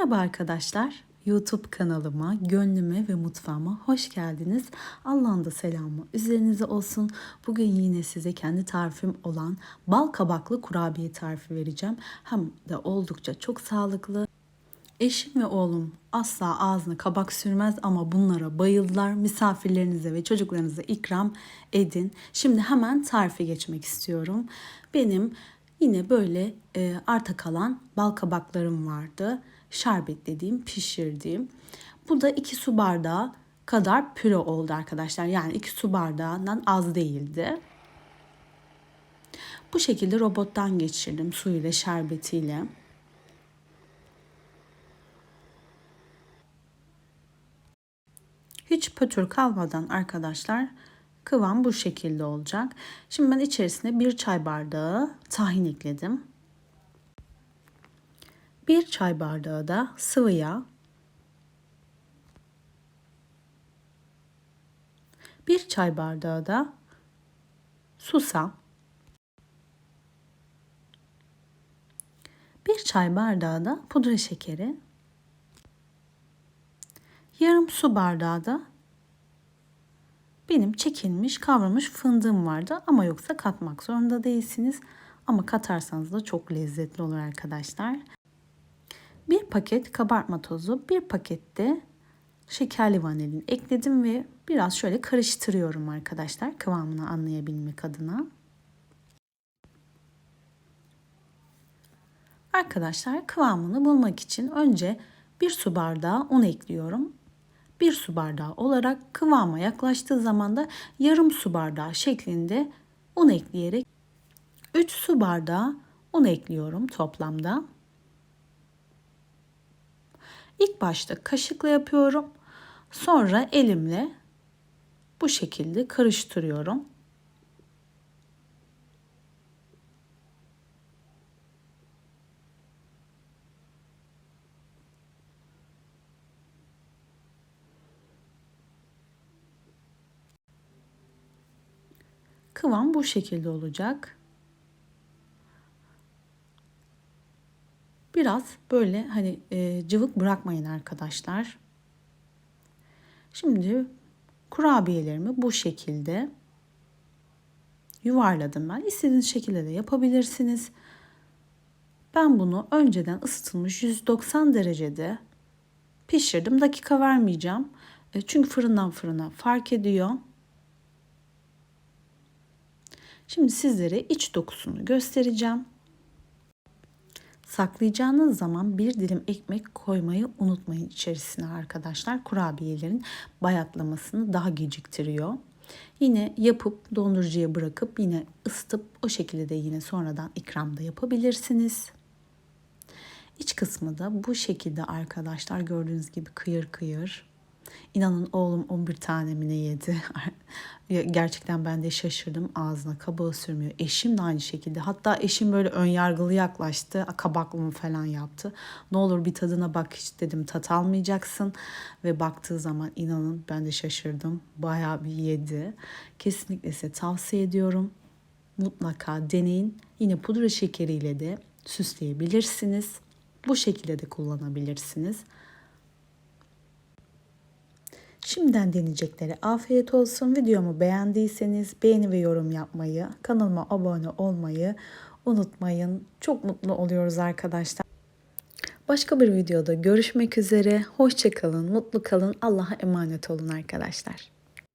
Merhaba arkadaşlar. YouTube kanalıma, gönlüme ve mutfağıma hoş geldiniz. Allah'ın da selamı üzerinize olsun. Bugün yine size kendi tarifim olan bal kabaklı kurabiye tarifi vereceğim. Hem de oldukça çok sağlıklı. Eşim ve oğlum asla ağzına kabak sürmez ama bunlara bayıldılar. Misafirlerinize ve çocuklarınıza ikram edin. Şimdi hemen tarife geçmek istiyorum. Benim yine böyle e, arta kalan bal kabaklarım vardı. Şerbetlediğim, pişirdiğim. Bu da 2 su bardağı kadar püre oldu arkadaşlar. Yani 2 su bardağından az değildi. Bu şekilde robottan geçirdim suyuyla, şerbetiyle. Hiç pötür kalmadan arkadaşlar kıvam bu şekilde olacak. Şimdi ben içerisine bir çay bardağı tahin ekledim. Bir çay bardağı da sıvı yağ. Bir çay bardağı da susam. Bir çay bardağı da pudra şekeri. Yarım su bardağı da benim çekilmiş kavrulmuş fındığım vardı ama yoksa katmak zorunda değilsiniz. Ama katarsanız da çok lezzetli olur arkadaşlar. Bir paket kabartma tozu, bir pakette şekerli vanilin ekledim ve biraz şöyle karıştırıyorum arkadaşlar kıvamını anlayabilmek adına. Arkadaşlar kıvamını bulmak için önce bir su bardağı un ekliyorum. Bir su bardağı olarak kıvama yaklaştığı zaman da yarım su bardağı şeklinde un ekleyerek 3 su bardağı un ekliyorum toplamda. İlk başta kaşıkla yapıyorum. Sonra elimle bu şekilde karıştırıyorum. Kıvam bu şekilde olacak. Biraz böyle hani e, cıvık bırakmayın arkadaşlar. Şimdi kurabiyelerimi bu şekilde yuvarladım ben. İstediğiniz şekilde de yapabilirsiniz. Ben bunu önceden ısıtılmış 190 derecede pişirdim. Dakika vermeyeceğim. E, çünkü fırından fırına fark ediyor. Şimdi sizlere iç dokusunu göstereceğim. Saklayacağınız zaman bir dilim ekmek koymayı unutmayın içerisine arkadaşlar. Kurabiyelerin bayatlamasını daha geciktiriyor. Yine yapıp dondurucuya bırakıp yine ısıtıp o şekilde de yine sonradan ikramda yapabilirsiniz. İç kısmı da bu şekilde arkadaşlar gördüğünüz gibi kıyır kıyır. İnanın oğlum 11 tane mi yedi. Gerçekten ben de şaşırdım. Ağzına kabağı sürmüyor. Eşim de aynı şekilde. Hatta eşim böyle ön yargılı yaklaştı. Kabaklı mı falan yaptı. Ne olur bir tadına bak hiç dedim tat almayacaksın. Ve baktığı zaman inanın ben de şaşırdım. Bayağı bir yedi. Kesinlikle size tavsiye ediyorum. Mutlaka deneyin. Yine pudra şekeriyle de süsleyebilirsiniz. Bu şekilde de kullanabilirsiniz. Şimdiden deneyeceklere afiyet olsun. Videomu beğendiyseniz beğeni ve yorum yapmayı, kanalıma abone olmayı unutmayın. Çok mutlu oluyoruz arkadaşlar. Başka bir videoda görüşmek üzere. Hoşçakalın, mutlu kalın. Allah'a emanet olun arkadaşlar.